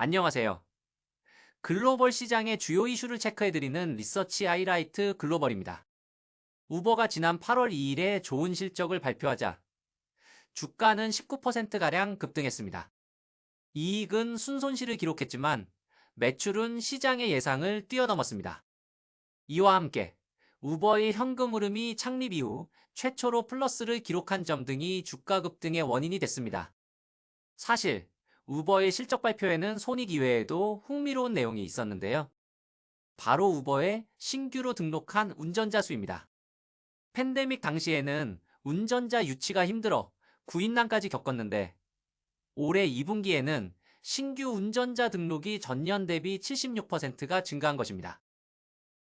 안녕하세요. 글로벌 시장의 주요 이슈를 체크해드리는 리서치 하이라이트 글로벌입니다. 우버가 지난 8월 2일에 좋은 실적을 발표하자 주가는 19%가량 급등했습니다. 이익은 순손실을 기록했지만 매출은 시장의 예상을 뛰어넘었습니다. 이와 함께 우버의 현금 흐름이 창립 이후 최초로 플러스를 기록한 점 등이 주가 급등의 원인이 됐습니다. 사실 우버의 실적 발표에는 손익 이외에도 흥미로운 내용이 있었는데요. 바로 우버의 신규로 등록한 운전자 수입니다. 팬데믹 당시에는 운전자 유치가 힘들어 구인난까지 겪었는데 올해 2분기에는 신규 운전자 등록이 전년 대비 76%가 증가한 것입니다.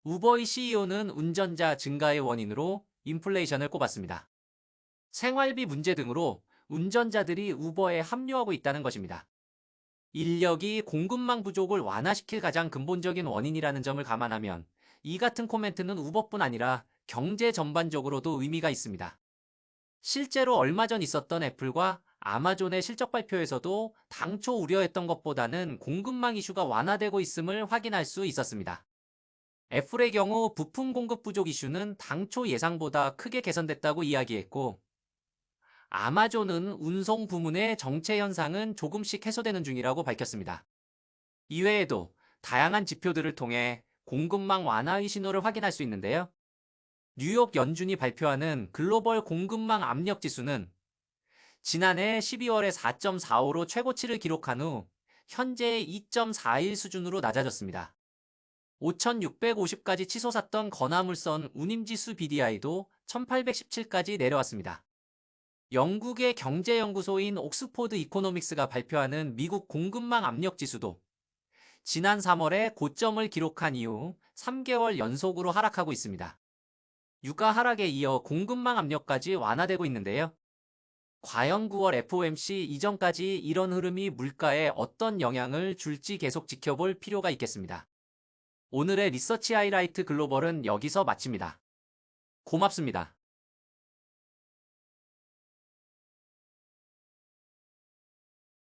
우버의 CEO는 운전자 증가의 원인으로 인플레이션을 꼽았습니다. 생활비 문제 등으로 운전자들이 우버에 합류하고 있다는 것입니다. 인력이 공급망 부족을 완화시킬 가장 근본적인 원인이라는 점을 감안하면 이 같은 코멘트는 우버뿐 아니라 경제 전반적으로도 의미가 있습니다. 실제로 얼마 전 있었던 애플과 아마존의 실적 발표에서도 당초 우려했던 것보다는 공급망 이슈가 완화되고 있음을 확인할 수 있었습니다. 애플의 경우 부품 공급 부족 이슈는 당초 예상보다 크게 개선됐다고 이야기했고, 아마존은 운송 부문의 정체 현상은 조금씩 해소되는 중이라고 밝혔습니다. 이외에도 다양한 지표들을 통해 공급망 완화의 신호를 확인할 수 있는데요. 뉴욕 연준이 발표하는 글로벌 공급망 압력 지수는 지난해 12월에 4.45로 최고치를 기록한 후 현재의 2.41 수준으로 낮아졌습니다. 5,650까지 치솟았던 건화물선 운임지수 BDI도 1,817까지 내려왔습니다. 영국의 경제연구소인 옥스포드 이코노믹스가 발표하는 미국 공급망 압력 지수도 지난 3월에 고점을 기록한 이후 3개월 연속으로 하락하고 있습니다. 유가 하락에 이어 공급망 압력까지 완화되고 있는데요. 과연 9월 FOMC 이전까지 이런 흐름이 물가에 어떤 영향을 줄지 계속 지켜볼 필요가 있겠습니다. 오늘의 리서치 하이라이트 글로벌은 여기서 마칩니다. 고맙습니다.